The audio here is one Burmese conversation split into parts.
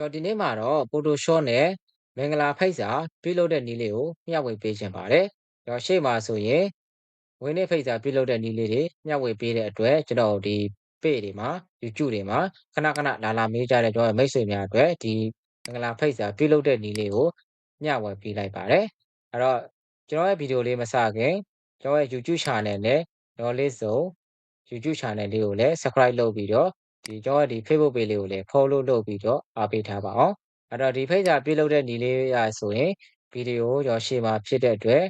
တော့ဒီနေ့မှာတော့ Photoshop နဲ့မင်္ဂလာဖိတ်စာပြုလုပ်တဲ့နည်းလေးကိုမျှဝေပေးခြင်းပါတယ်။ကျွန်တော်ရှေ့မှာဆိုရင်ဝင်းနေဖိတ်စာပြုလုပ်တဲ့နည်းလေးတွေမျှဝေပေးတဲ့အတွက်ကျွန်တော်ဒီ page တွေမှာ YouTube တွေမှာခဏခဏလာလာမေးကြတဲ့ကျွန်တော်မိတ်ဆွေများအတွက်ဒီမင်္ဂလာဖိတ်စာပြုလုပ်တဲ့နည်းလေးကိုမျှဝေပေးလိုက်ပါတယ်။အဲ့တော့ကျွန်တော်ရဲ့ဗီဒီယိုလေးမစခင်ကျွန်တော်ရဲ့ YouTube channel နဲ့ကျွန်တော်လေးစုံ YouTube channel လေးကိုလည်း subscribe လုပ်ပြီးတော့ ဒီကျွန်တော်ဒီ Facebook page လေးကိုလည်း follow လုပ်ပြီးတော့အားပေးထားပါအောင်အဲ့တော့ဒီဖိတ်စာပြုလုပ်တဲ့ညီလေးရဆိုရင်ဗီဒီယိုကျွန်တော်ရှေ့မှာဖြစ်တဲ့အတွက်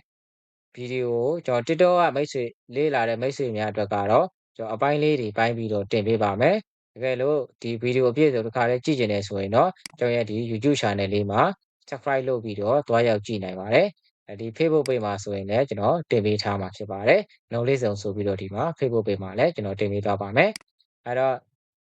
ဗီဒီယိုကျွန်တော် TikTok ကမိတ်ဆွေလေးလာတဲ့မိတ်ဆွေများအတွက်ကတော့ကျွန်တော်အပိုင်းလေးတွေပိုင်းပြီးတော့တင်ပေးပါမယ်တကယ်လို့ဒီဗီဒီယိုအပြည့်စုံတစ်ခါလေးကြည့်ကျင်နေဆိုရင်တော့ကျွန်တော်ရဲ့ဒီ YouTube channel လေးမှာ subscribe လုပ်ပြီးတော့တွားရောက်ကြည့်နိုင်ပါတယ်ဒီ Facebook page မှာဆိုရင်လည်းကျွန်တော်တင်ပေးထားမှာဖြစ်ပါတယ်။နှုံလေးစုံဆိုပြီးတော့ဒီမှာ Facebook page မှာလည်းကျွန်တော်တင်ပေးသွားပါမယ်။အဲ့တော့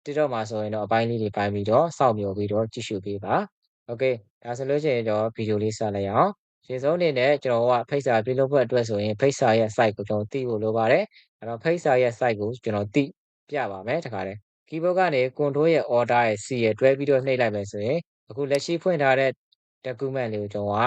TikTok မှာဆိုရင်တော့အပိုင်းလေးတွေပိုင်းပြီးတော့စောင့်မျှော်ပြီးတော့ကြည့်ရှုပေးပါ။ Okay ဒါဆိုလို့ရှိရင်ကျွန်တော်ဗီဒီယိုလေးဆက်လိုက်အောင်။ရှင်းဆုံးအနေနဲ့ကျွန်တော်ကဖိတ်စာပြုလုပ်ဖို့အတွက်ဆိုရင်ဖိတ်စာရဲ့ site ကိုကျွန်တော်သိဖို့လိုပါတယ်။အဲ့တော့ဖိတ်စာရဲ့ site ကိုကျွန်တော်သိပြပါမယ်တခါတည်း။ keyboard ကနေ control ရဲ့ order ရဲ့ C ရဲ့တွဲပြီးတော့နှိပ်လိုက်မယ်ဆိုရင်အခုလက်ရှိဖွင့်ထားတဲ့ document လေးကိုကျွန်တော်က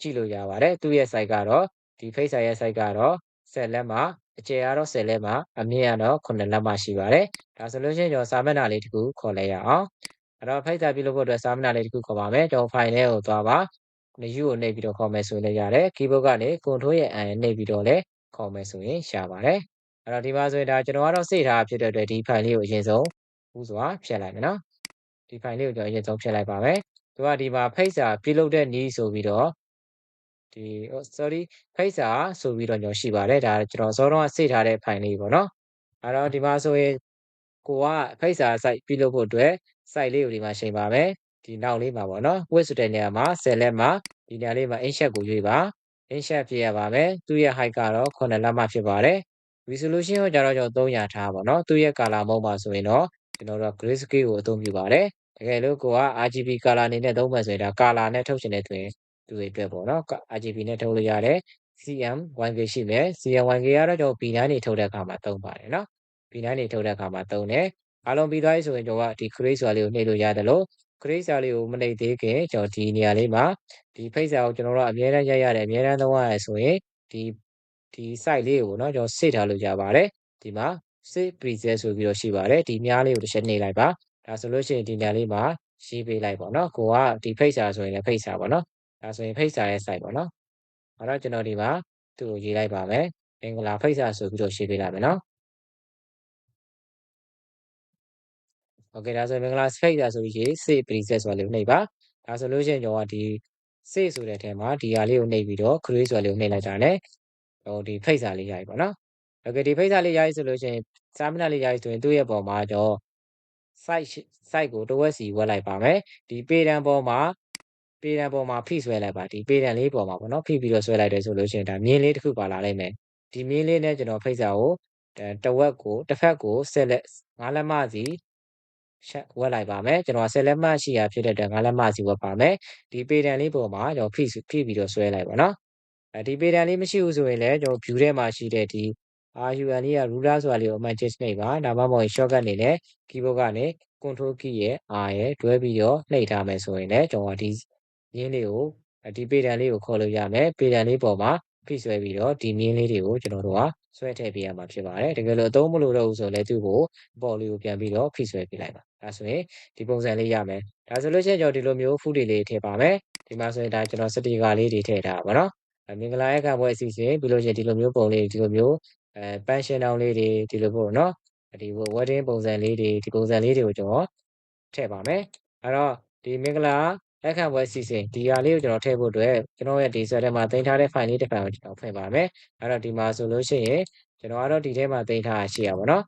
ကြည့်လို့ရပါတယ်။သူ့ရဲ့ site ကတော့ဒီ face ရဲ့ site ကတော့10လက်မှာ အကျယ်ကတော့10လက်မှာအမြင့်ကတော့9လက်မှာရှိပါတယ်။ဒါဆိုလို့ရှိရင်ကျွန်တော်စာမျက်နှာလေးတစ်ခုခေါ်လိုက်ရအောင်။အဲ့တော့ face ပြုလုပ်ဖို့အတွက်စာမျက်နှာလေးတစ်ခုခေါ်ပါမယ်။ကျွန်တော် file လေးကိုသွားပါ။ new ကိုနှိပ်ပြီးတော့ခေါ်မယ်ဆိုရင်လည်းရတယ်။ keyboard ကနေ control ရဲ့ n နှိပ်ပြီးတော့လည်းခေါ်မယ်ဆိုရင်ရပါတယ်။အဲ့တော့ဒီမှာဆိုရင်ဒါကျွန်တော်ကတော့စေ့ထားဖြစ်တဲ့အတွက်ဒီ file လေးကိုအရင်ဆုံးဥစွာဖြတ်လိုက်မယ်နော်။ဒီ file လေးကိုကျွန်တော်အရင်ဆုံးဖြတ်လိုက်ပါမယ်။သူကဒီမှာဖိတ်စာပြုလုပ်တဲ့နည်းဆိုပြီးတော့ ဒီ sorry ဖိတ်စာဆိုပြီးတော့ညောရှိပါတယ်ဒါကျွန်တော်စောတော့စေ့ထားတဲ့ file လေးပေါ့နော်အဲ့တော့ဒီမှာဆိုရင်ကိုကဖိတ်စာ site ပြုလုပ်ဖို့အတွက် site လေးကိုဒီမှာချိန်ပါမယ်ဒီနောက်လေးမှာပေါ့နော် width ဆိုတဲ့နေရာမှာ select မှာဒီနေရာလေးမှာ inset ကိုရွေးပါ inset ပြရပါမယ်သူ့ရဲ့ height ကတော့9လက်မှဖြစ်ပါတယ် resolution ကိုကြတော့ကျွန်တော်300ထားပါတော့သူ့ရဲ့ color mode ပါဆိုရင်တော့ကျွန်တော်တို့ grayscale ကိုအသုံးပြုပါတယ်တကယ်လို့ကိုက RGB color အနေနဲ့သုံးမှဆိုရင်ဒါ color နဲ့ထုတ်ချင်တဲ့တွင် သူတွေအတွက်ပေါ့နော် RGB နဲ့ထုတ်လို့ရတယ် CM 1K ရှိမယ် CM 1K ကတော့ကျွန်တော် B9 နေထုတ်တဲ့အခါမှာသုံးပါတယ်နော် B9 နေထုတ်တဲ့အခါမှာသုံးတယ်အားလုံးပြီးသွားပြီဆိုရင်ကျွန်တော်ကဒီ create ဆိုတာလေးကိုနှိပ်လို့ရတယ်လို့ create စာလေးကိုမနှိပ်သေးခင်ကျွန်တော်ဒီနေရာလေးမှာဒီဖိတ်စာကိုကျွန်တော်တို့အများအားရရတယ်အများအားသုံးရတယ်ဆိုရင်ဒီဒီ site လေးကိုနော်ကျွန်တော် save ထားလို့ရပါတယ်ဒီမှာ save preset ဆိုပြီးတော့ရှိပါတယ်ဒီမြားလေးကိုတစ်ချက်နှိပ်လိုက်ပါဒါဆိုလို့ရှိရင်ဒီနေရာလေးမှာရေးပေးလိုက်ပေါ့နော်ကိုကဒီဖိတ်စာဆိုရင်လည်းဖိတ်စာပေါ့နော် ဒါဆိုရင်ဖိတ်စာရဲ့ site ပေါ့နော်အဲ့တော့ကျွန်တော်ဒီမှာသူ့ကိုရေးလိုက်ပါမယ်မင်္ဂလာဖိတ်စာဆိုပြီးတော့ရေးပေးလိုက်မယ်နော်โอเคဒါဆိုရင်မင်္ဂလာဖိတ်စာဆိုပြီးရေး save preset ဆိုတာလေးကိုနှိပ်ပါဒါဆိုလို့ရှိရင်ကျွန်တော်ကဒီ save ဆိုတဲ့အထက်မှာဒီဟာလေးကိုနှိပ်ပြီးတော့ create ဆိုတာလေးကိုနှိပ်လိုက်တာ ਨੇ ဟိုဒီဖိတ်စာလေးရပြီပေါ့နော်โอเคဒီဖိတ်စာလေးရပြီဆိုလို့ရှိရင်စာမျက်နှာလေးရပြီဆိုရင်သူ့ရဲ့ပုံမှာတော့ site site ကိုတစ်ဝက်စီဝက်လိုက်ပါမယ်ဒီ page တန်းပေါ်မှာ page တန်းပေါ်မှာဖိဆွဲလိုက်ပါဒီ page တန်းလေးပေါ်မှာပေါ့နော်ဖိပြီးတော့ဆွဲလိုက်တယ်ဆိုလို့ရှိရင်ဒါမြင်းလေးတစ်ခုပါလာလိမ့်မယ်ဒီမြင်းလေးနဲ့ကျွန်တော်ဖိတ်စာကိုတဝက်ကိုတစ်ဖက်ကိုဆက်လက်ငါးလက်မစီဝက်လိုက်ပါမယ်ကျွန်တော်ဆက်လက်မရှိရဖြစ်တဲ့အတွက်ငါးလက်မစီဝက်ပါမယ်ဒီ page တန်းလေးပေါ်မှာကျွန်တော်ဖိဖိပြီးတော့ဆွဲလိုက်ပါနော်အဲဒီ page တန်းလေးမရှိဘူးဆိုရင်လည်းကျွန်တော် view ထဲမှာရှိတဲ့ဒီ RUN လေးက ruler ဆိုတာလေးကိုအမှန်ချင်းနှိပ်ပါဒါမှမဟုတ် shortcut အနေနဲ့ keyboard ကနေ control key ရဲ့ R ရဲ့တွဲပြီးတော့နှိပ်ထားမယ်ဆိုရင်လည်းကျွန်တော်ဒီ ရင်းလေးကိုဒီပေတံလေးကိုခေါ်လို့ရမယ်ပေတံလေးပေါ်မှာဖိဆွဲပြီးတော့ဒီမြင်းလေးတွေကိုကျွန်တော်တို့ကဆွဲထည့်ပေးရမှာဖြစ်ပါတယ်တကယ်လို့အသုံးမလို့တော့ဘူးဆိုလည်းသူ့ကိုပေါ်လေးကိုပြန်ပြီးတော့ဖိဆွဲပေးလိုက်ပါဒါဆိုရင်ဒီပုံစံလေးရမယ်ဒါဆိုလို့ရှိရင်ကျွန်တော်ဒီလိုမျိုးဖူးတွေလေးထည့်ပါမယ်ဒီမှာဆိုရင်ဒါကျွန်တော်စတီကာလေးတွေထည့်ထားပါတော့မင်္ဂလာရဲ့ကံပွဲအစီအစဉ်ပြီးလို့ရှိရင်ဒီလိုမျိုးပုံလေးဒီလိုမျိုးအဲပန်းရှင်တောင်လေးတွေဒီလိုပေါ့နော်ဒီ wedding ပုံစံလေးတွေဒီပုံစံလေးတွေကိုကျွန်တော်ထည့်ပါမယ်အဲ့တော့ဒီမင်္ဂလာ လက်ခံပွဲစီစဉ်ဒီဟာလေးကိုကျွန်တော်ထည့်ဖို့အတွက်ကျွန်တော်ရဲ့ဒီ set ထဲမှာတင်ထားတဲ့ file လေးတစ်ဖက်ကိုကျွန်တော်ဖွင့်ပါမယ်အဲ့တော့ဒီမှာဆိုလို့ရှိရင်ကျွန်တော်ကတော့ဒီထဲမှာတင်ထားရှိရပါတော့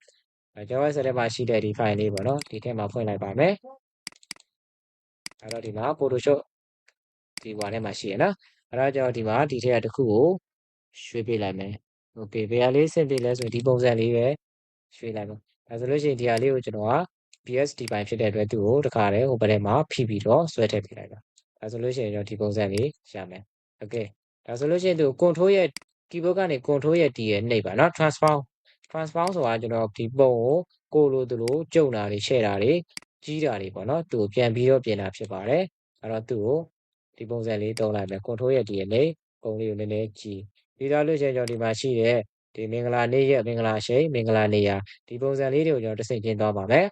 အဲကျွန်တော်ရဲ့ set ထဲမှာရှိတဲ့ဒီ file လေးပေါ့နော်ဒီထဲမှာဖွင့်လိုက်ပါမယ်အဲ့တော့ဒီမှာ Photoshop ဒီဟွာထဲမှာရှိရနော်အဲ့တော့ကျွန်တော်ဒီမှာဒီထဲကတစ်ခုကိုရွှေ့ပေးလိုက်မယ်โอเคဘယ်ဟာလေးဆင်ပြေလဲဆိုရင်ဒီပုံစံလေးပဲရွှေ့လိုက်ပါဒါဆိုလို့ရှိရင်ဒီဟာလေးကိုကျွန်တော်က BSD ပိုင်းဖြစ်တဲ့အတွက်သူ့ကိုတခါတည်းဟိုဘက်ထဲမှာဖိပြီးတော့ဆွဲထည့်ပေးလိုက်ပါဒါဆိုလို့ရှိရင်ကျွန်တော်ဒီပုံစံလေးရမယ်โอเคဒါဆိုလို့ရှိရင်သူ control ရဲ့ keyboard ကနေ control ရဲ့ D ရဲ့နှိပ်ပါเนาะ transform transform ဆိုတာကျွန်တော်ဒီပုံကိုကိုလိုသူလိုကြုံတာတွေရှယ်တာတွေ ကြီးတာတွေပေါ့နော်သူ့ကိုပြန်ပြီးတော့ပြင်တာဖြစ်ပါတယ်အဲ့တော့သူ့ကိုဒီပုံစံလေးသုံးလိုက်မယ် control ရဲ့ဒီအနေပုံလေးကိုနည်းနည်းကြည့်ပြီးတော့လို့ရှိရင်ကျွန်တော်ဒီမှာရှိတဲ့ဒီမင်္ဂလာနေ့ရက်မင်္ဂလာရှိန်မင်္ဂလာနေရာဒီပုံစံလေးတွေကိုကျွန်တော်တစ်စိတ်ချင်းသွားပါမယ်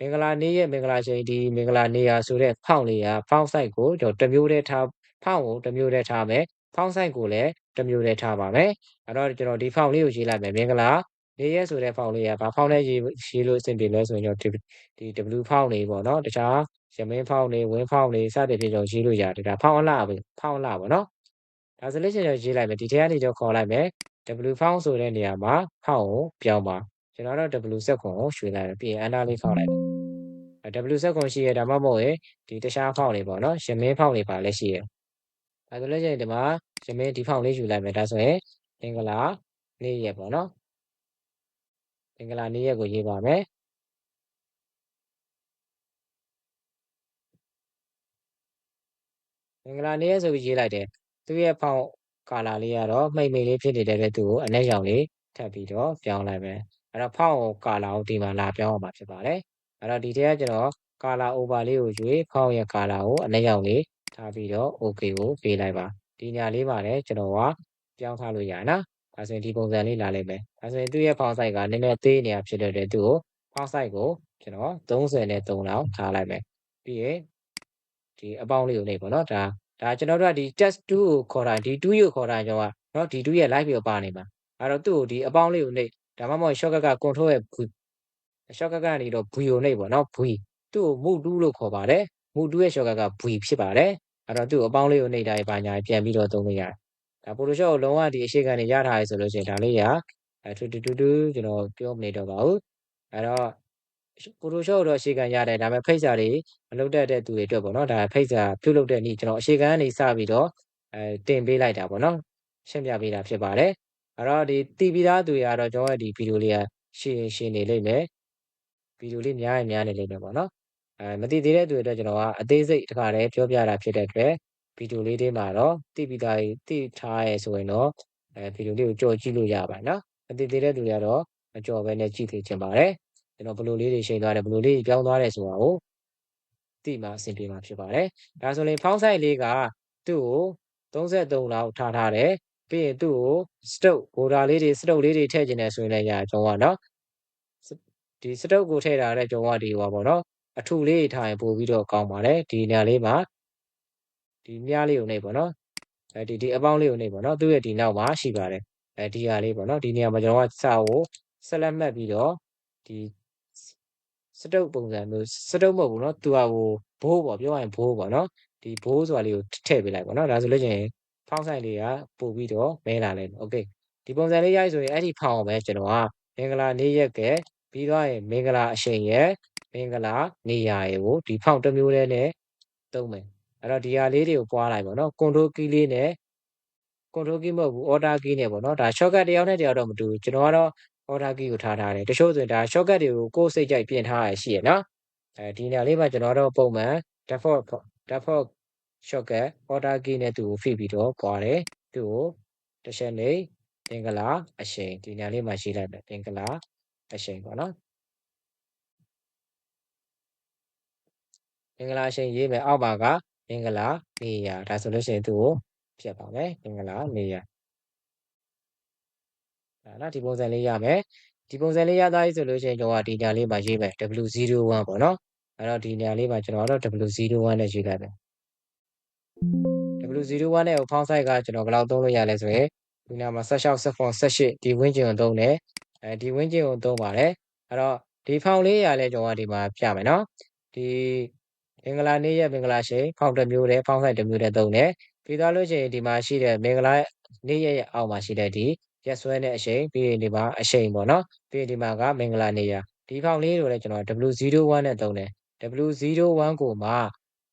မင်္ဂလာနေ့ရက်မင်္ဂလာရှိန်ဒီမင်္ဂလာနေရာဆိုတဲ့ဖောင့်လေးကဖောင့် site ကိုကျွန်တော်တစ်မျိုးတည်းထားဖောင့်ကိုတစ်မျိုးတည်းထားမယ်ဖောင့် site ကိုလည်းတစ်မျိုးတည်းထားပါမယ်အဲ့တော့ကျွန်တော်ဒီဖောင့်လေးကိုရေးလိုက်မယ်မင်္ဂလာနေရက်ဆိုတဲ့ဖောင့်လေးကဘာဖောင့်လဲရေးရေးလို့အဆင်ပြေလဲဆိုရင်ကျွန်တော်ဒီ W ဖောင့်လေးပေါ့နော်တခြားရမင်းဖောင့်လေးဝင်းဖောင့်လေးစသဖြင့်ကျွန်တော်ရေးလို့ရတယ်ဒါဖောင့်အလှပဲဖောင့်အလှပေါ့နော်ဒါဆိုလို့ရှိရင်ကျွန်တော်ရေးလိုက်မယ်ဒီထဲကနေကျွန်တော်ခေါ်လိုက်မယ် W ဖောင့်ဆိုတဲ့နေရာမှာဖောင့်ကိုပြောင်းပါကျွန်တော်တော့ W ဆက်ခွန်ကိုရွှေ့လိုက်တယ်ပြီးရင် enter လေးဖောက်လိုက် တယ် W ဆက်ခွန်ရှိရဒါမှမဟုတ်ရင်ဒီတခြားဖောင့်လေးပေါ့နော်ရမင်းဖောင့်လေးပါလည်းရှိရဒါဆိုလို့ရှိရင်ဒီမှာရမင်းဒီဖောင့်လေးယူလိုက်မယ်ဒါဆိုရင်အင်္ဂလာနေ့ရက်ပေါ့နော်အင်္ဂလာနေ့ရက်ကိုရေးပါမယ်အင်္ဂလာနေ့ရက်ဆိုပြီးရေးလိုက်တယ်သူရဲ့ဖောင့်ကာလာလေးကတော့မှိတ်မှိတ်လေးဖြစ်နေတဲ့အတွက်သူ့ကိုအနက်ရောင်လေးထပ်ပြီးတော့ပြောင်းလိုက်မယ်အဲ့တော့ဖောင့်ကိုကာလာကိုဒီမှာလာပြောင်းအောင်ပါဖြစ်ပါတယ် အဲ့တော့ဒီထဲကကျွန်တော်ကာလာ over လေးကိုရွေးဖောင့်ရဲ့ကာလာကိုအနက်ရောင်လေးထားပြီးတော့ okay ကိုပေးလိုက်ပါဒီညာလေးပါလည်းကျွန်တော်ကပြောင်းထားလို့ရနော်ဒါဆိုရင်ဒီပုံစံလေးလာလိမ့်မယ်ဒါဆိုရင်သူ့ရဲ့ဖောင့်ဆိုင်ကနည်းနည်းသေးနေတာဖြစ်တဲ့အတွက်သူ့ကိုဖောင့်ဆိုင်ကိုကျွန်တော်30နဲ့3လောက်ထားလိုက်မယ်ပြီးရင်ဒီအပေါင်းလေးကိုနေပေါ့နော်ဒါဒါကျွန်တော်တို့ကဒီ test 2ကိုခေါ်တာဒီ2ကိုခေါ်တာကျွန်တော်ကနော်ဒီ2ရဲ့ live ပြီးပါနေမှာအဲ့တော့သူ့ကိုဒီအပေါင်းလေးကိုနေဒါမှမဟုတ် shortcut က control ရဲ့ v shortcut ကနေတော့ v ကိုနေပေါ့နော် v သူ့ကို move 2လို့ခေါ်ပါတယ် move 2ရဲ့ shortcut က v ဖြစ်ပါတယ်အဲ့တော့သူ့အပေါင်းလေးကိုနေတာပါညာပြန်ပြီးတော့သုံးလို့ရတယ်ဒါ Photoshop ကိုလုံးဝဒီအရှိကနေရထားရဆိုလို့ရှိရင်ဒါလေးကအဲတူတူတူတူကျွန်တော်ပြောမနေတော့ပါဘူးအဲ့တော့ Photoshop တော့အရှိကန်ရတယ်ဒါပေမဲ့ဖိတ်စာတွေမလုပ်တတ်တဲ့သူတွေအတွက်ပေါ့နော်ဒါဖိတ်စာပြုတ်လုပ်တဲ့နေ့ကျွန်တော်အရှိကန်ကနေစပြီးတော့အဲတင်ပေးလိုက်တာပေါ့နော်ရှင်းပြပေးတာဖြစ်ပါတယ်အဲ့တော့ဒီတီးပြီးသားသူတွေကတော့ကျွန်တော်ရဲ့ဒီဗီဒီယိုလေးကရှင်းရှင်းနေလိမ့်မယ် ဗီဒီယိုလေးများရင်များနေလိမ့်မယ်ပေါ့နော်အဲမသိသေးတဲ့သူတွေအတွက်ကျွန်တော်ကအသေးစိတ်တစ်ခါတည်းပြောပြတာဖြစ်တဲ့အတွက်ဗီဒီယိုလေးတွေမှာတော့တိပိသားကြီးတိထားရဲဆိုရင်တော့အဲဗီဒီယိုလေးကိုကြော်ကြည့်လို့ရပါတယ်နော်မသိသေးတဲ့သူတွေကတော့မကြော်ဘဲနဲ့ကြည့်သေးချင်ပါတယ်ကျွန်တော်ဘလိုလေးတွေချိန်သွားတယ်ဘလိုလေးပြောင်းသွားတယ်ဆိုတာကိုသိမှအဆင်ပြေမှာဖြစ်ပါတယ်ဒါဆိုရင်ဖောင်းဆိုင်လေးကသူ့ကို33လောက်ထားထားတယ်ပြီးရင်သူ့ကိုစတုတ်ဘိုဒါလေးတွေစတုတ်လေးတွေထည့်ခြင်းနဲ့ဆိုရင်လည်းရကျွန်တော်ကနော် ဒီစတုတ်ကိုထည့်တာတဲ့ကျွန်တော်ကဒီဟောပါတော့အထူလေးထားရင်ပို့ပြီးတော့ကောင်းပါတယ်ဒီနေရာလေးမှာဒီမြားလေးကိုနေပေါ့နော်အဲဒီဒီအပေါင်းလေးကိုနေပေါ့နော်သူ့ရဲ့ဒီနောက်မှာရှိပါတယ်အဲဒီဟာလေးပေါ့နော်ဒီနေရာမှာကျွန်တော်ကစာကိုဆက်လက်မှတ်ပြီးတော့ဒီစတုပ်ပုံစံမျိုးစတုပ်မဟုတ်ဘူးเนาะသူကဟိုဘိုးပေါ့ပြောရရင်ဘိုးပေါ့เนาะဒီဘိုးဆိုတာလေးကိုထည့်ပေးလိုက်ပေါ့เนาะဒါဆိုလို့ချင်းဖောင်းဆိုင်လေးကပို့ပြီးတော့မဲလာလိမ့်မယ်โอเคဒီပုံစံလေးရိုက်ဆိုရင်အဲ့ဒီဖောင်းအောင်ပဲကျွန်တော်ကမင်္ဂလာနေ့ရက်က ပြီးသွားရင်မင်္ဂလာအရှင်ရဲ့မင်္ဂလာနေရာရေကိုဒီဖောင့်တစ်မျိုးတည်းနဲ့သုံးမယ်အဲ့တော့ဒီဟာလေးတွေကိုပွားလိုက်ပေါ့နော်ကွန်ထရိုကီလေးနဲ့ကွန်ထရိုကီမဟုတ်ဘူးအော်တာကီနဲ့ပေါ့နော်ဒါ shortcut တယောက်နဲ့တယောက်တော့မတူဘူးကျွန်တော်ကတော့အော်တာကီကိုထားထားတယ်တချို့ဆိုရင်ဒါ shortcut တွေကိုကိုယ်စိတ်ကြိုက်ပြင်ထားရရှိရနော်အဲဒီနေရာလေးမှာကျွန်တော်တော့ပုံမှန် default default shortcut order key နဲ့သူကိုဖိပြီးတော့ပွားတယ်သူကိုတစ်ချက်နေတင်္ဂလာအရှင်ဒီနေရာလေးမှာရှိလိုက်တယ်တင်္ဂလာ အရှိန်ပေါ့နော်မင်္ဂလာအရှိန်ရေးမယ်အောက်ပါကမင်္ဂလာနေရဒါဆိုလို့ရှိရင်သူကိုဖြတ်ပါမယ်မင်္ဂလာနေရဒါနော်ဒီပုံစံလေးရမယ်ဒီပုံစံလေးရသားပြီဆိုလို့ရှိရင်ကျွန်တော်ကဒီညာလေးမှာရေးမယ် W01 ပေါ့နော်အဲ့တော့ဒီညာလေးမှာကျွန်တော်ကတော့ W01 နဲ့ရေးလိုက်မယ် W01 နဲ့ကိုဖောင်းဆိုင်ကကျွန်တော်ဘယ်လောက်သုံးလို့ရလဲဆိုရင်ဒီနာမှာ16 14 18ဒီဝင်းကျင်ကိုသုံးတယ် အဲဒီဝင်းကျင်ကိုသုံးပါတယ်အဲ့တော့ဒီဖောင်းလေးရလဲကျွန်တော်ကဒီမှာပြမယ်နော်ဒီမင်္ဂလာနေ့ရက်မင်္ဂလာရှိန်ဖောင်းတစ်မျိုးတည်းဖောင်းဆိုင်တစ်မျိုးတည်းသုံးတယ်ပြီးသွားလို့ရှိရင်ဒီမှာရှိတဲ့မင်္ဂလာနေ့ရက်ရဲ့အောက်မှာရှိတဲ့ဒီရက်စွဲနဲ့အချိန်ပြီးရင်ဒီမှာအချိန်ပေါ့နော်ပြီးရင်ဒီမှာကမင်္ဂလာနေရဒီဖောင်လေးကိုလည်းကျွန်တော် W01 နဲ့သုံးတယ် W01 ကိုမှ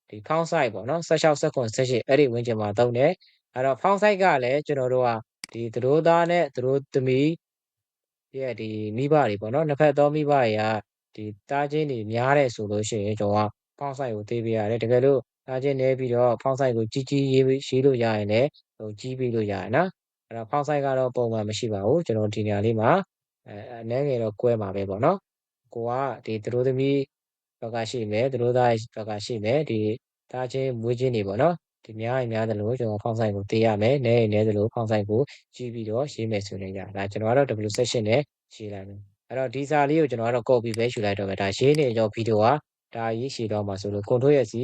ဒီဖောင် site ပေါ့နော်16 second 18အဲ့ဒီဝင်းကျင်မှာသုံးတယ်အဲ့တော့ဖောင် site ကလည်းကျွန်တော်တို့ကဒီသတို့သားနဲ့သတို့သမီး ရဲ့ဒီမိဘတွေပေါ့နော်နှစ်ဖက်သောမိဘတွေကဒီတားချင်းတွေများတဲ့ဆိုလို့ရှိရင်ကျွန်တော်ကဖောင် site ကိုသေးပေးရတယ်တကယ်လို့တားချင်းနေပြီးတော့ဖောင် site ကိုကြီးကြီးရေးရေးလို့ရရင်လည်းဟိုကြီးပြီးလို့ရရနော်အဲ့တော့ဖောက်ဆိုင်ကတော့ပုံမှန်မရှိပါဘူးကျွန်တော်ဒီနေရာလေးမှာအဲအနှဲငယ်တော့ကွဲမှာပဲပေါ့နော်ကိုကဒီသူတို့သမီးဘက်ကရှိမယ်သူတို့သားဘက်ကရှိမယ်ဒီသားချင်းမွေးချင်းတွေပေါ့နော် ဒီများရင်များသလိုကျွန်တော်ဖောင်းဆိုင်ကိုတေးရမယ်နဲရင်နဲသလိုဖောင်းဆိုင်ကိုကြည့်ပြီးတော့ရေးမယ်ဆိုနေကြဒါကျွန်တော်ကတော့ W section နဲ့ရေးလိုက်မယ်အဲ့တော့ဒီစာလေးကိုကျွန်တော်ကတော့ copy ပဲယူလိုက်တော့မယ်ဒါရေးနေကြောဗီဒီယိုကဒါရေးရှည်တော့မှာဆိုလို့ control ရဲ့စီ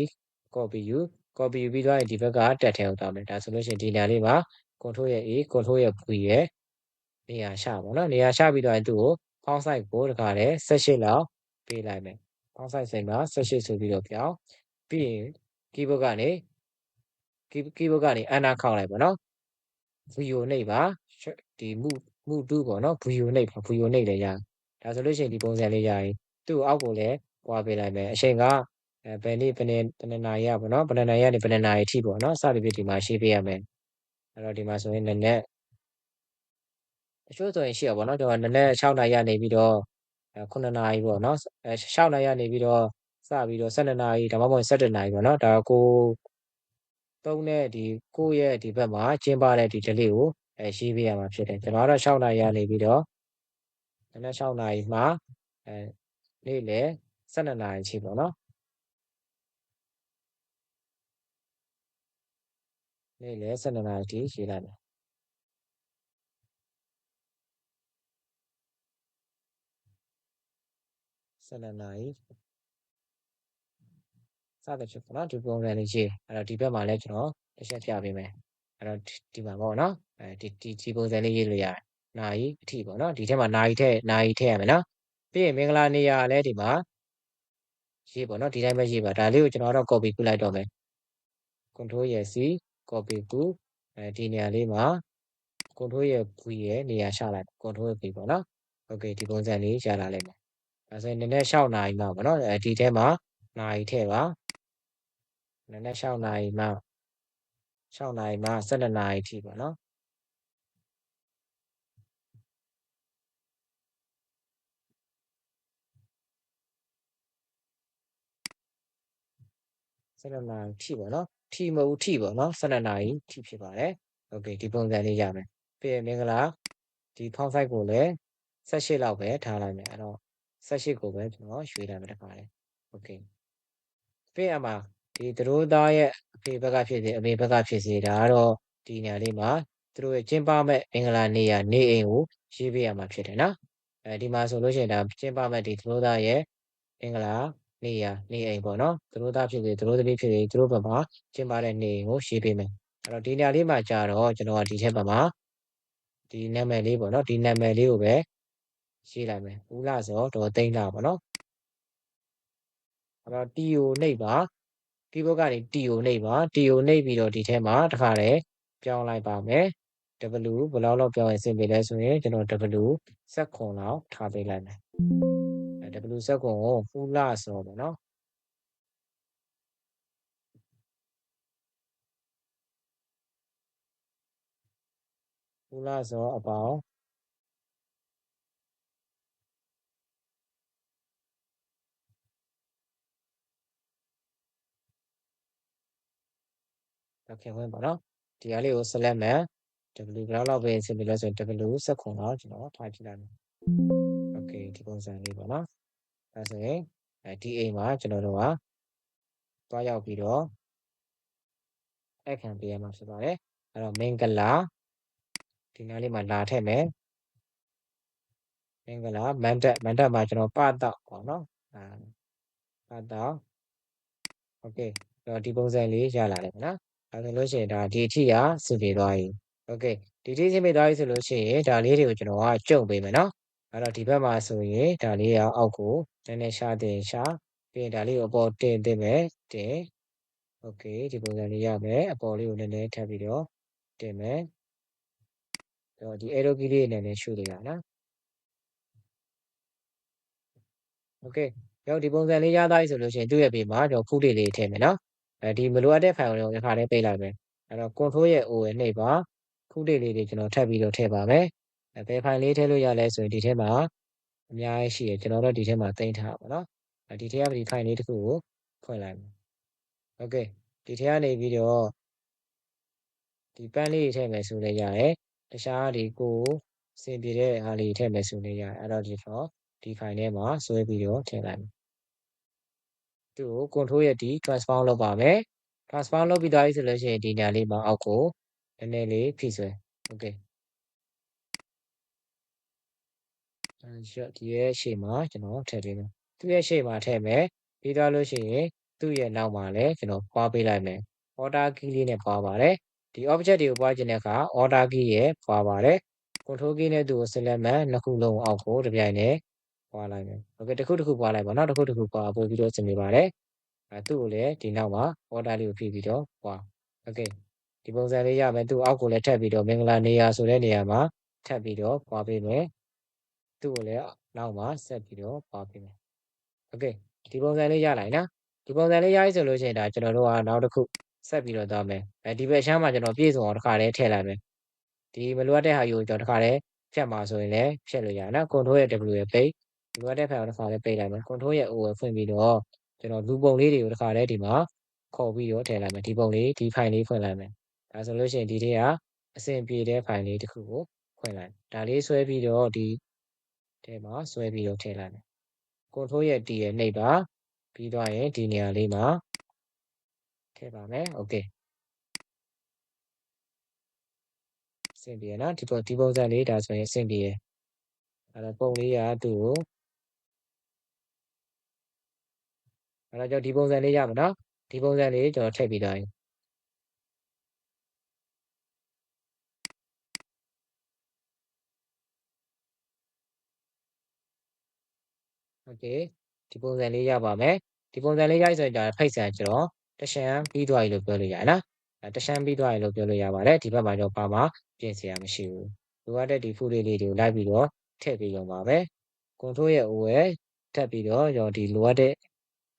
copy ယူ copy ယူပြီးသွားရင်ဒီဘက်ကတက်ထဲအောင်သွားမယ်ဒါဆိုလို့ရှိရင်ဒီနေရာလေးမှာ control ရဲ့ A control ရဲ့ V ရဲ့နေရာရှာပေါ့နော်နေရာရှာပြီးတော့သူ့ကိုဖောင်းဆိုင်ကိုတခါလဲ18လောက်ပေးလိုက်မယ်ဖောင်းဆိုင်စိမ်မှာ18ဆိုပြီးတော့ပြောင်းပြီးရင် keyboard ကနေ keyboard ကနေ enter ခောက်လိုက်ပေါ့နော် view နှိပ်ပါဒီမှုမှုတူးပေါ့နော် view နှိပ်ပါ view နှိပ်လည်းရဒါဆိုလို့ရှိရင်ဒီပုံစံလေးရရင်သူ့အောက်ကိုလည်းပွားပေးလိုက်မယ်အချိန်ကအဲဘယ်နေ့ဘယ်နေ့ဘယ်နှစ်နာရီရပေါ့နော်ဘယ်နှစ်နာရီကနေဘယ်နှစ်နာရီအထိပေါ့နော်စသည်ဖြင့်ဒီမှာရှင်းပေးရမယ်အဲ့တော့ဒီမှာဆိုရင်နည်းနည်းတချို့ဆိုရင်ရှိရပါတော့ကျွန်တော်နည်းနည်း6နာရီကနေပြီးတော့အဲ9နာရီပေါ့နော်အဲ6နာရီကနေပြီးတော့စပြီးတော့12နာရီဒါမှမဟုတ်17နာရီပေါ့နော်ဒါကို သုံးတဲ့ဒီကိုယ့်ရဲ့ဒီဘက်မှာကျင်းပတဲ့ဒီ delay ကိုအဲရေးပေးရမှာဖြစ်တယ်ကျွန်တော်ကတော့6နာရီကနေပြီးတော့နည်းနည်း6နာရီမှာအဲနေ့လယ်12နာရီချိပေါ့နော်နေ့လယ်12နာရီထိရေးလိုက်မယ်12နာရီ စသဖြင့်ပေါ့နော်ဒီပုံစံလေးရေးအဲ့တော့ဒီဘက်မှာလည်းကျွန်တော်တစ်ချက်ပြပေးမယ်အဲ့တော့ဒီမှာပေါ့နော်အဲဒီဒီဒီပုံစံလေးရေးလို့ရတယ်နာရီအထိပေါ့နော်ဒီထဲမှာနာရီထည့်နာရီထည့်ရမယ်နော်ပြီးရင်မင်္ဂလာနေရာလည်းဒီမှာရေးပေါ့နော်ဒီတိုင်းပဲရေးပါဒါလေးကိုကျွန်တော်တော့ copy ပြလိုက်တော့မယ် control ရဲ့ C copy ကူအဲဒီနေရာလေးမှာ control ရဲ့ V ရဲ့နေရာချလိုက် control ရဲ့ V ပေါ့နော် okay ဒီပုံစံလေးရလာလိမ့်မယ်ဒါဆိုရင်နည်းနည်း6နာရီမှပေါ့နော်အဲဒီထဲမှာနာရီထည့်ပါ နည်းနည်း6နာရီမှ6နာရီမှ12နာရီထိပေါ့နော်12နာရီထိပေါ့နော်ထိမဟုတ်ထိပေါ့နော်12နာရီထိဖြစ်ပါတယ်โอเคဒီပုံစံလေးရမယ်ပြီးရင်မင်္ဂလာဒီဖောင်းဆိုင်ကိုလည်း18လောက်ပဲထားလိုက်မယ်အဲ့တော့18ကိုပဲကျွန်တော်ရွှေ့လိုက်မယ်တခါလေโอเคပြီးအမှာ ဒီသူတို့သားရဲ့အဖေဘက်ကဖြစ်စေအမေဘက်ကဖြစ်စေဒါကတော့ဒီနေရာလေးမှာသူတို့ရဲ့ကျင်းပမဲ့မင်္ဂလာနေရနေအိမ်ကိုရေးပေးရမှာဖြစ်တယ်နော်အဲဒီမှာဆိုလို့ရှိရင်ဒါကျင်းပမဲ့ဒီသူတို့သားရဲ့မင်္ဂလာနေရနေအိမ်ပေါ့နော်သူတို့သားဖြစ်စေသူတို့သမီးဖြစ်စေသူတို့ဘက်မှာကျင်းပတဲ့နေအိမ်ကိုရေးပေးမယ်အဲ့တော့ဒီနေရာလေးမှာကြာတော့ကျွန်တော်ကဒီထက်ဘက်မှာဒီနာမည်လေးပေါ့နော်ဒီနာမည်လေးကိုပဲရေးလိုက်မယ်ဦးလာစောဒေါ်သိန်းလာပေါ့နော်အဲ့တော့ TO နှိပ်ပါ keyboard ကနေ TO နှိပ်ပါ TO နှိပ်ပြီးတော့ဒီထဲမှာတခါလေပြောင်းလိုက်ပါမယ် W ဘယ်လောက်လောက်ပြောင်းရင်အဆင်ပြေလဲဆိုရင်ကျွန်တော် W စက်ခွန်လောက်ထားပေးလိုက်မယ်အဲ W စက်ခွန်ကိုဖူလာစောပေါ့နော်ဖူလာစောအပေါင်း လောက်ခင်ခွင့်ပေါ့နော်ဒီဟာလေးကို select မယ် w ဘယ်လောက်ပဲအဆင်ပြေလဲဆိုရင် w 16တော့ကျွန်တော်ထားပြလိုက်မယ် okay ဒီပုံစံလေးပေါ့နော်ဒါဆိုရင်ဒီအိမ်မှာကျွန်တော်တို့ကတွားရောက်ပြီးတော့အခန့်ပေးရမှာဖြစ်ပါတယ်အဲ့တော့မင်္ဂလာဒီနားလေးမှာလာထည့်မယ်မင်္ဂလာမန်တက်မန်တက်မှာကျွန်တော်ပတော့ပေါ့နော်အဲပတော့ okay တော့ဒီပုံစံလေးရလာတယ်နော် အဲဆိုလို့ရှိရင်ဒါဒီအထိကစင်ပြေသွားပြီโอเคဒီထိစင်ပြေသွားပြီဆိုလို့ရှိရင်ဒါလေးတွေကိုကျွန်တော်ကကြုံပေးမယ်နော်အဲ့တော့ဒီဘက်မှာဆိုရင်ဒါလေးကအောက်ကိုနည်းနည်းရှာတင်ရှာပြီးရင်ဒါလေးကိုအပေါ်တင်တင်မယ်တင်โอเคဒီပုံစံလေးရမယ်အပေါ်လေးကိုနည်းနည်းထပ်ပြီးတော့တင်မယ်တော့ဒီ arrow key လေးနဲ့လည်းရှုလိုက်ရနော်โอเคရောဒီပုံစံလေးရသားပြီဆိုလို့ရှိရင်သူ့ရဲ့ဘေးမှာကျွန်တော်ဖူးလေးလေးထည့်မယ်နော် အဲဒီမလိုအပ်တဲ့ file တွေကိုတစ်ခါတည်းပိတ်လိုက်မယ်အဲ့တော့ control ရဲ့ O ရဲ့နှိပ်ပါခုတိလေးတွေကျွန်တော်ထပ်ပြီးတော့ထည့်ပါမယ်အဲဘယ် file လေးထည့်လို့ရလဲဆိုရင်ဒီထဲမှာအများကြီးရှိတယ်ကျွန်တော်တို့ဒီထဲမှာတင်ထားပါတော့ဒီထဲကဒီ file လေးတစ်ခုကိုဖွင့်လိုက်မယ် okay ဒီထဲကနေပြီးတော့ဒီပန်းလေးတွေထည့်မယ်ဆိုလည်းရရဲတခြားဒီကိုစင်ပြတဲ့အားလေးထည့်မယ်ဆိုလည်းရရဲအဲ့တော့ဒီတော့ဒီ file ထဲမှာဆွဲပြီးတော့ထည့်လိုက်မယ် သူ့ကို control ရဲ့ D transform လုပ်ပါမယ် transform လုပ်ပြီးသွားပြီဆိုလို့ရှိရင်ဒီနေရာလေးမှာအောက်ကိုနည်းနည်းလေးဖိဆွဲ okay အဲဒီရဲ့ရှေ့မှာကျွန်တော်ထည့်ပေးမယ်သူ့ရဲ့ရှေ့မှာထည့်မယ်ပြီးသွားလို့ရှိရင်သူ့ရဲ့နောက်မှာလည်းကျွန်တော်ပွားပေးလိုက်မယ် order key လေးနဲ့ပွားပါတယ်ဒီ object တွေကိုပွားခြင်းတဲ့အခါ order key ရဲ့ပွားပါတယ် control key နဲ့သူ့ကို select မယ်နှစ်ခုလုံးအောက်ကိုတစ်ပြိုင်တည်း ပွားလိုက်မယ် okay တစ်ခုတစ်ခုပွားလိုက်ပါနော်တစ်ခုတစ်ခုပွားပို့ပြီးတော့ဆင်နေပါတယ်အဲသူ့ကိုလည်းဒီနောက်မှာ order လေးကိုဖြည့်ပြီးတော့ပွား okay ဒီပုံစံလေးရမယ်သူ့အောက်ကိုလည်းထပ်ပြီးတော့မင်္ဂလာနေရာဆိုတဲ့နေရာမှာထပ်ပြီးတော့ပွားပေးမယ်သူ့ကိုလည်းနောက်မှာဆက်ပြီးတော့ပွားပေးမယ် okay ဒီပုံစံလေးရလိုက်နော်ဒီပုံစံလေးရပြီဆိုလို့ရှိရင်ဒါကျွန်တော်တို့ကနောက်တစ်ခုဆက်ပြီးတော့သွားမယ်အဲဒီဘက်ရှမ်းမှာကျွန်တော်ပြည့်စုံအောင်တစ်ခါတည်းထည့်လိုက်မယ်ဒီမလိုအပ်တဲ့ဟာယူကျွန်တော်တစ်ခါတည်းဖြတ်မှာဆိုရင်လည်းဖြတ်လို့ရတယ်နော် control ရဲ့ W ရဲ့ page မ လိုအပ်တဲ့ဖက်ကိုတစ်ခါတည်းပိတ်လိုက်မယ် control ရဲ့ O ကိုဖွင့်ပြီးတော့ကျွန်တော်လူပုံလေးတွေကိုတစ်ခါတည်းဒီမှာခေါ်ပြီးတော့ထည့်လိုက်မယ်ဒီပုံလေးဒီ file လေးဖွင့်လိုက်မယ်ဒါဆိုလို့ရှိရင်ဒီထဲကအဆင်ပြေတဲ့ file လေးတစ်ခုကိုဖွင့်လိုက်ဒါလေးဆွဲပြီးတော့ဒီထဲမှာဆွဲပြီးတော့ထည့်လိုက်မယ် control ရဲ့ D ရဲ့နှိပ်ပါပြီးသွားရင်ဒီနေရာလေးမှာထည့်ပါမယ် okay အဆင်ပြေနော်ဒီပုံဒီပုံစံလေးဒါဆိုရင်အဆင်ပြေအဲ့တော့ပုံလေးကသူ့ကို အဲ့တော့ကျွန်တော်ဒီပုံစံလေးရမှာနော်ဒီပုံစံလေးကျွန်တော်ထည့်ပြီးသွားရင် โอเคဒီပုံစံလေးရပါမယ်ဒီပုံစံလေးရဆိုရင်ဒါဖိတ်ဆန်ကျွန်တော်တရှမ်းပြီးသွားပြီလို့ပြောလို့ရတယ်နော်အဲတရှမ်းပြီးသွားပြီလို့ပြောလို့ရပါတယ်ဒီဘက်မှာတော့ဘာမှပြင်စရာမရှိဘူးလိုအပ်တဲ့ဒီဖူလေးလေးတွေကိုလိုက်ပြီးတော့ထည့်ပြီးရုံပါပဲ control ရဲ့ O ရဲ့ထပ်ပြီးတော့ကျွန်တော်ဒီလိုအပ်တဲ့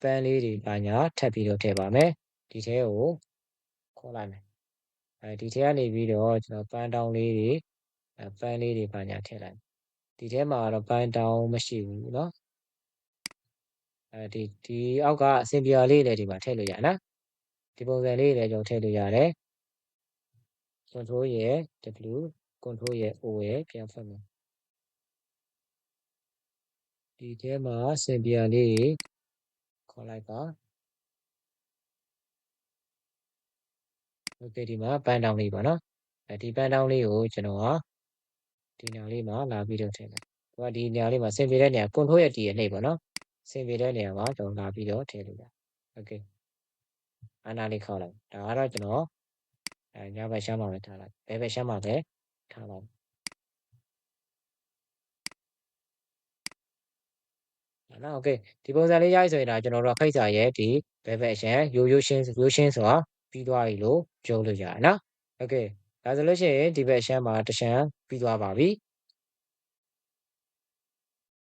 ပန်းလေးတွေပါညာထပ်ပြီးတော့ထည့်ပါမယ်ဒီထဲကိုခေါ်လိုက်မယ်အဲဒီထဲကနေပြီးတော့ကျွန်တော်ပန်းတောင်းလေးတွေအဲပန်းလေးတွေပါညာထည့်လိုက်ဒီထဲမှာတော့ပန်းတောင်းမရှိဘူးเนาะအဲဒီဒီအောက်ကအစင်ပြာလေးလည်းဒီမှာထည့်လို့ရနော်ဒီပုံစံလေးလည်းကျွန်တော်ထည့်လို့ရတယ် control ရဲ့ W control ရဲ့ O ရဲ့ပြန်ဖတ်မယ်ဒီထဲမှာစင်ပြာလေး ခေါ်လိုက်ပါโอเคဒီမှာပန်းတောင်းလေးပါနော်အဲဒီပန်းတောင်းလေးကိုကျွန်တော်ကဒီနေရာလေးမှာလာပြီးတော့ထည့်လိုက်သူကဒီနေရာလေးမှာစင်ပြတဲ့နေရာ control ရဲ့ D ရဲ့နှိပ်ပါနော်စင်ပြေတဲ့နေရာမှာကျွန်တော်လာပြီးတော့ထည့်လို့ရโอเคအနာလေးခောက်လိုက်ဒါကတော့ကျွန်တော်အဲညဘက်ရှမ်းမှာပဲထားလိုက်ဘယ်ဘက်ရှမ်းမှာပဲထားလိုက် နော်โอเคဒီပုံစံလေးရိုက်ဆိုရင်ဒါကျွန်တော်တို့ဖိတ်စာရဲ့ဒီဘယ်ဘက်ရှမ်းရိုးရိုးရှင်းရိုးရှင်းဆိုတာပြီးသွားပြီလို့ပြောလို့ရတယ်နော်โอเคဒါဆိုလို့ရှိရင်ဒီဘက်ရှမ်းမှာတရှမ်းပြီးသွားပါပြီ